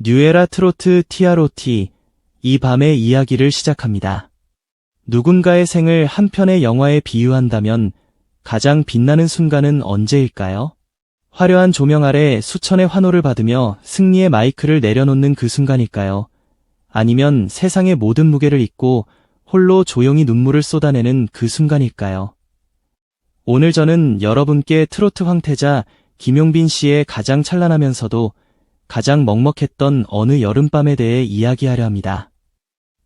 뉴에라 트로트 TROT 이 밤의 이야기를 시작합니다. 누군가의 생을 한 편의 영화에 비유한다면 가장 빛나는 순간은 언제일까요? 화려한 조명 아래 수천의 환호를 받으며 승리의 마이크를 내려놓는 그 순간일까요? 아니면 세상의 모든 무게를 잊고 홀로 조용히 눈물을 쏟아내는 그 순간일까요? 오늘 저는 여러분께 트로트 황태자 김용빈 씨의 가장 찬란하면서도 가장 먹먹했던 어느 여름밤에 대해 이야기하려 합니다.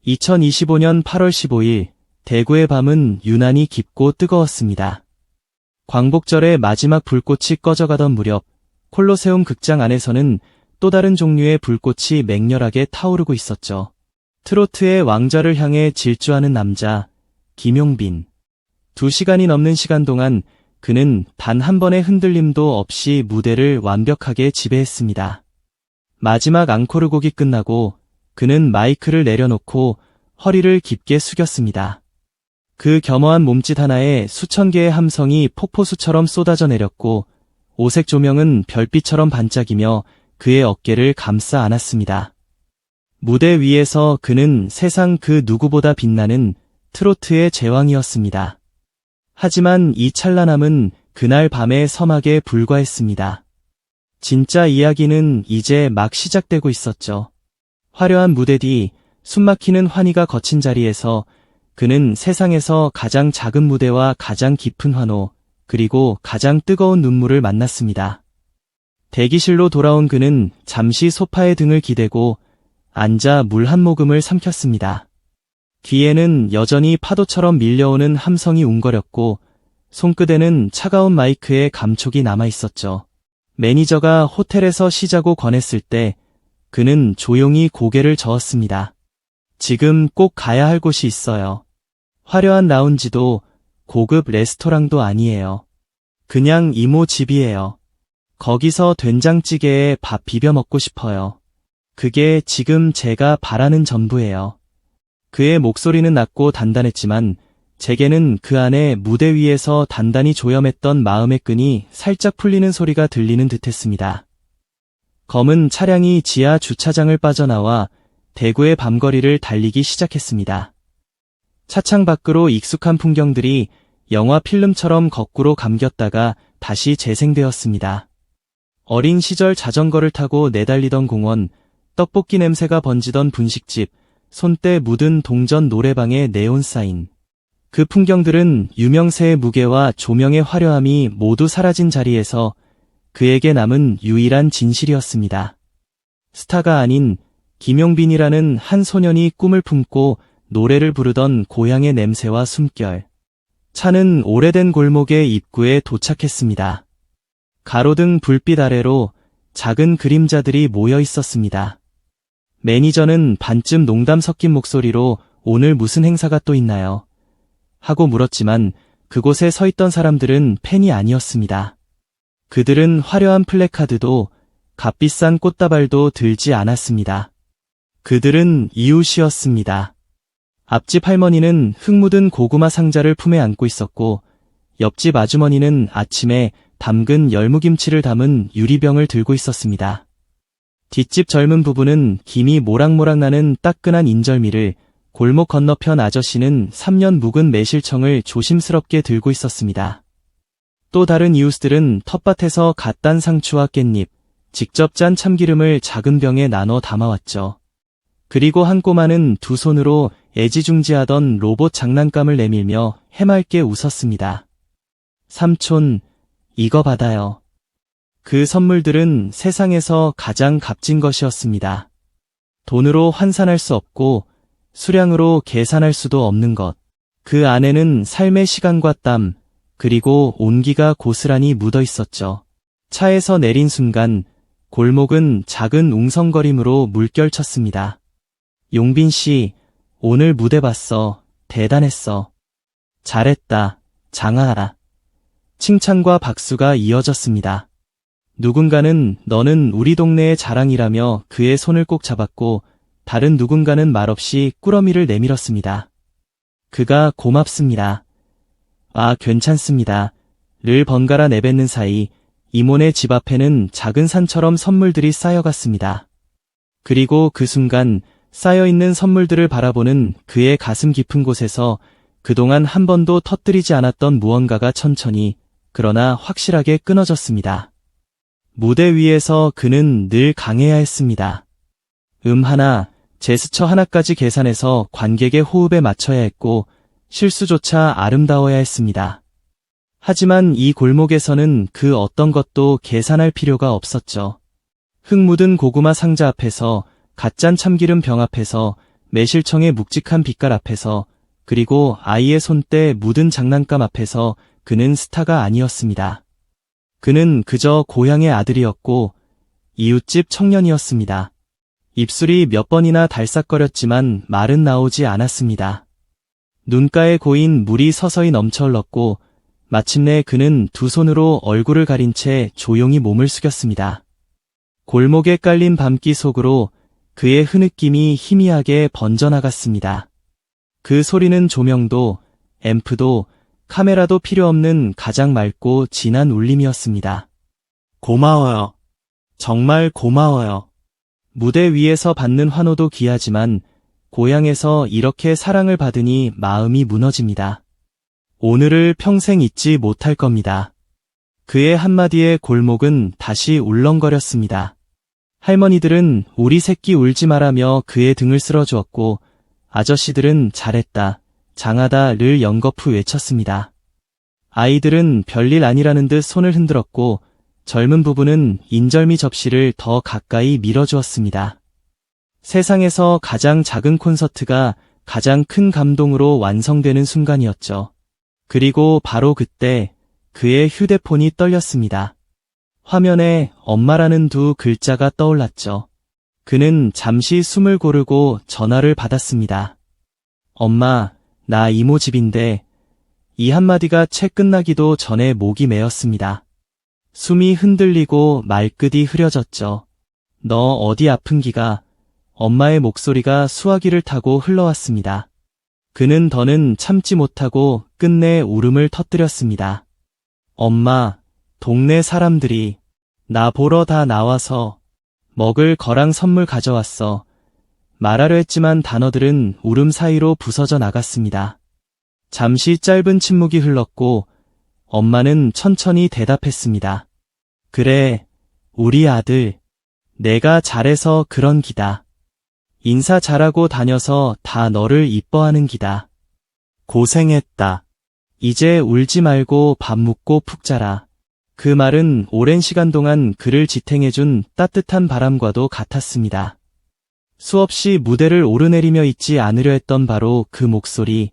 2025년 8월 15일 대구의 밤은 유난히 깊고 뜨거웠습니다. 광복절의 마지막 불꽃이 꺼져가던 무렵 콜로세움 극장 안에서는 또 다른 종류의 불꽃이 맹렬하게 타오르고 있었죠. 트로트의 왕좌를 향해 질주하는 남자 김용빈. 두 시간이 넘는 시간 동안 그는 단 한 번의 흔들림도 없이 무대를 완벽하게 지배했습니다. 마지막 앙코르 곡이 끝나고 그는 마이크를 내려놓고 허리를 깊게 숙였습니다. 그 겸허한 몸짓 하나에 수천 개의 함성이 폭포수처럼 쏟아져 내렸고 오색 조명은 별빛처럼 반짝이며 그의 어깨를 감싸 안았습니다. 무대 위에서 그는 세상 그 누구보다 빛나는 트로트의 제왕이었습니다. 하지만 이 찬란함은 그날 밤의 서막에 불과했습니다. 진짜 이야기는 이제 막 시작되고 있었죠. 화려한 무대 뒤 숨막히는 환희가 거친 자리에서 그는 세상에서 가장 작은 무대와 가장 깊은 환호, 그리고 가장 뜨거운 눈물을 만났습니다. 대기실로 돌아온 그는 잠시 소파에 등을 기대고 앉아 물 한 모금을 삼켰습니다. 귀에는 여전히 파도처럼 밀려오는 함성이 웅거렸고 손끝에는 차가운 마이크의 감촉이 남아 있었죠. 매니저가 호텔에서 쉬자고 권했을 때 그는 조용히 고개를 저었습니다. 지금 꼭 가야 할 곳이 있어요. 화려한 라운지도 고급 레스토랑도 아니에요. 그냥 이모 집이에요. 거기서 된장찌개에 밥 비벼 먹고 싶어요. 그게 지금 제가 바라는 전부예요. 그의 목소리는 낮고 단단했지만 제게는 그 안에 무대 위에서 단단히 조염했던 마음의 끈이 살짝 풀리는 소리가 들리는 듯했습니다. 검은 차량이 지하 주차장을 빠져나와 대구의 밤거리를 달리기 시작했습니다. 차창 밖으로 익숙한 풍경들이 영화 필름처럼 거꾸로 감겼다가 다시 재생되었습니다. 어린 시절 자전거를 타고 내달리던 공원, 떡볶이 냄새가 번지던 분식집, 손때 묻은 동전 노래방의 네온 사인. 그 풍경들은 유명세의 무게와 조명의 화려함이 모두 사라진 자리에서 그에게 남은 유일한 진실이었습니다. 스타가 아닌 김용빈이라는 한 소년이 꿈을 품고 노래를 부르던 고향의 냄새와 숨결. 차는 오래된 골목의 입구에 도착했습니다. 가로등 불빛 아래로 작은 그림자들이 모여 있었습니다. 매니저는 반쯤 농담 섞인 목소리로 오늘 무슨 행사가 또 있나요? 하고 물었지만 그곳에 서 있던 사람들은 팬이 아니었습니다. 그들은 화려한 플래카드도 값비싼 꽃다발도 들지 않았습니다. 그들은 이웃이었습니다. 앞집 할머니는 흙 묻은 고구마 상자를 품에 안고 있었고 옆집 아주머니는 아침에 담근 열무김치를 담은 유리병을 들고 있었습니다. 뒷집 젊은 부부는 김이 모락모락 나는 따끈한 인절미를 골목 건너편 아저씨는 3년 묵은 매실청을 조심스럽게 들고 있었습니다. 또 다른 이웃들은 텃밭에서 갓 딴 상추와 깻잎, 직접 짠 참기름을 작은 병에 나눠 담아왔죠. 그리고 한 꼬마는 두 손으로 애지중지하던 로봇 장난감을 내밀며 해맑게 웃었습니다. 삼촌, 이거 받아요. 그 선물들은 세상에서 가장 값진 것이었습니다. 돈으로 환산할 수 없고 수량으로 계산할 수도 없는 것. 그 안에는 삶의 시간과 땀, 그리고 온기가 고스란히 묻어 있었죠. 차에서 내린 순간 골목은 작은 웅성거림으로 물결쳤습니다. 용빈 씨, 오늘 무대 봤어. 대단했어. 잘했다. 장하하라. 칭찬과 박수가 이어졌습니다. 누군가는 너는 우리 동네의 자랑이라며 그의 손을 꼭 잡았고 다른 누군가는 말없이 꾸러미를 내밀었습니다. 그가 고맙습니다. 아, 괜찮습니다. 를 번갈아 내뱉는 사이 이모네 집 앞에는 작은 산처럼 선물들이 쌓여갔습니다. 그리고 그 순간 쌓여있는 선물들을 바라보는 그의 가슴 깊은 곳에서 그동안 한 번도 터뜨리지 않았던 무언가가 천천히 그러나 확실하게 끊어졌습니다. 무대 위에서 그는 늘 강해야 했습니다. 음 하나, 제스처 하나까지 계산해서 관객의 호흡에 맞춰야 했고 실수조차 아름다워야 했습니다. 하지만 이 골목에서는 그 어떤 것도 계산할 필요가 없었죠. 흙 묻은 고구마 상자 앞에서 갓짠 참기름 병 앞에서 매실청의 묵직한 빛깔 앞에서 그리고 아이의 손때 묻은 장난감 앞에서 그는 스타가 아니었습니다. 그는 그저 고향의 아들이었고 이웃집 청년이었습니다. 입술이 몇 번이나 달싹거렸지만 말은 나오지 않았습니다. 눈가에 고인 물이 서서히 넘쳐 흘렀고 마침내 그는 두 손으로 얼굴을 가린 채 조용히 몸을 숙였습니다. 골목에 깔린 밤기 속으로 그의 흐느낌이 희미하게 번져나갔습니다. 그 소리는 조명도, 앰프도, 카메라도 필요 없는 가장 맑고 진한 울림이었습니다. 고마워요. 정말 고마워요. 무대 위에서 받는 환호도 귀하지만 고향에서 이렇게 사랑을 받으니 마음이 무너집니다. 오늘을 평생 잊지 못할 겁니다. 그의 한마디에 골목은 다시 울렁거렸습니다. 할머니들은 우리 새끼 울지 말라며 그의 등을 쓸어주었고 아저씨들은 잘했다, 장하다를 연거푸 외쳤습니다. 아이들은 별일 아니라는 듯 손을 흔들었고 젊은 부부는 인절미 접시를 더 가까이 밀어주었습니다. 세상에서 가장 작은 콘서트가 가장 큰 감동으로 완성되는 순간이었죠. 그리고 바로 그때 그의 휴대폰이 떨렸습니다. 화면에 엄마라는 두 글자가 떠올랐죠. 그는 잠시 숨을 고르고 전화를 받았습니다. 엄마, 나 이모 집인데 이 한마디가 채 끝나기도 전에 목이 메었습니다. 숨이 흔들리고 말끝이 흐려졌죠. 너 어디 아픈 기가 엄마의 목소리가 수화기를 타고 흘러왔습니다. 그는 더는 참지 못하고 끝내 울음을 터뜨렸습니다. 엄마, 동네 사람들이 나 보러 다 나와서 먹을 거랑 선물 가져왔어. 말하려 했지만 단어들은 울음 사이로 부서져 나갔습니다. 잠시 짧은 침묵이 흘렀고 엄마는 천천히 대답했습니다. 그래, 우리 아들. 내가 잘해서 그런 기다. 인사 잘하고 다녀서 다 너를 이뻐하는 기다. 고생했다. 이제 울지 말고 밥 먹고 푹 자라. 그 말은 오랜 시간 동안 그를 지탱해준 따뜻한 바람과도 같았습니다. 수없이 무대를 오르내리며 있지 않으려 했던 바로 그 목소리,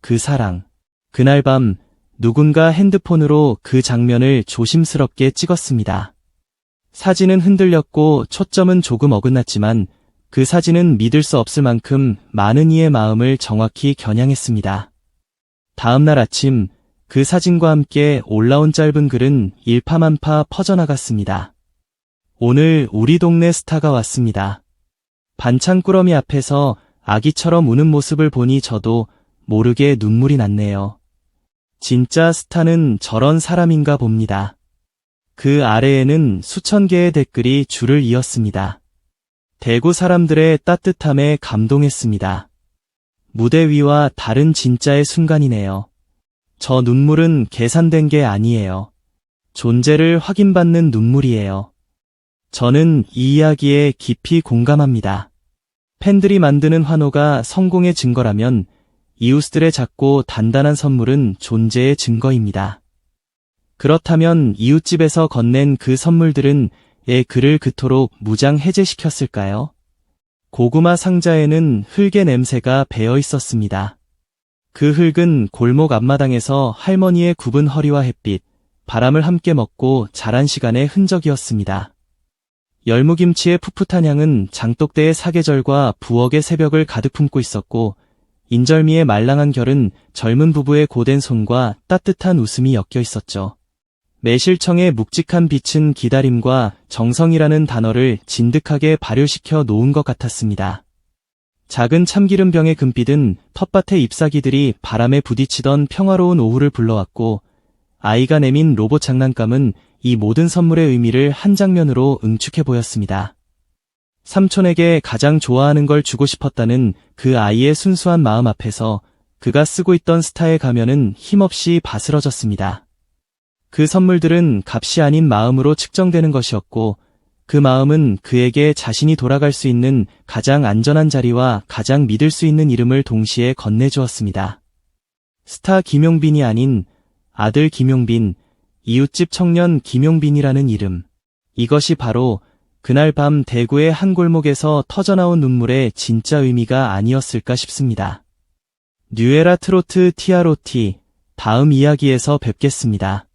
그 사랑. 그날 밤 누군가 핸드폰으로 그 장면을 조심스럽게 찍었습니다. 사진은 흔들렸고 초점은 조금 어긋났지만 그 사진은 믿을 수 없을 만큼 많은 이의 마음을 정확히 겨냥했습니다. 다음 날 아침 그 사진과 함께 올라온 짧은 글은 일파만파 퍼져나갔습니다. 오늘 우리 동네 스타가 왔습니다. 반찬 꾸러미 앞에서 아기처럼 우는 모습을 보니 저도 모르게 눈물이 났네요. 진짜 스타는 저런 사람인가 봅니다. 그 아래에는 수천 개의 댓글이 줄을 이었습니다. 대구 사람들의 따뜻함에 감동했습니다. 무대 위와 다른 진짜의 순간이네요. 저 눈물은 계산된 게 아니에요. 존재를 확인받는 눈물이에요. 저는 이 이야기에 깊이 공감합니다. 팬들이 만드는 환호가 성공의 증거라면 이웃들의 작고 단단한 선물은 존재의 증거입니다. 그렇다면 이웃집에서 건넨 그 선물들은 애 그를 그토록 무장 해제시켰을까요? 고구마 상자에는 흙의 냄새가 배어 있었습니다. 그 흙은 골목 앞마당에서 할머니의 굽은 허리와 햇빛, 바람을 함께 먹고 자란 시간의 흔적이었습니다. 열무김치의 풋풋한 향은 장독대의 사계절과 부엌의 새벽을 가득 품고 있었고, 인절미의 말랑한 결은 젊은 부부의 고된 손과 따뜻한 웃음이 엮여 있었죠. 매실청의 묵직한 빛은 기다림과 정성이라는 단어를 진득하게 발효시켜 놓은 것 같았습니다. 작은 참기름병의 금빛은 텃밭의 잎사귀들이 바람에 부딪히던 평화로운 오후를 불러왔고 아이가 내민 로봇 장난감은 이 모든 선물의 의미를 한 장면으로 응축해 보였습니다. 삼촌에게 가장 좋아하는 걸 주고 싶었다는 그 아이의 순수한 마음 앞에서 그가 쓰고 있던 스타의 가면은 힘없이 바스러졌습니다. 그 선물들은 값이 아닌 마음으로 측정되는 것이었고, 그 마음은 그에게 자신이 돌아갈 수 있는 가장 안전한 자리와 가장 믿을 수 있는 이름을 동시에 건네주었습니다. 스타 김용빈이 아닌 아들 김용빈, 이웃집 청년 김용빈이라는 이름. 이것이 바로 그날 밤 대구의 한 골목에서 터져나온 눈물의 진짜 의미가 아니었을까 싶습니다. 뉴에라 트로트 티아로티 다음 이야기에서 뵙겠습니다.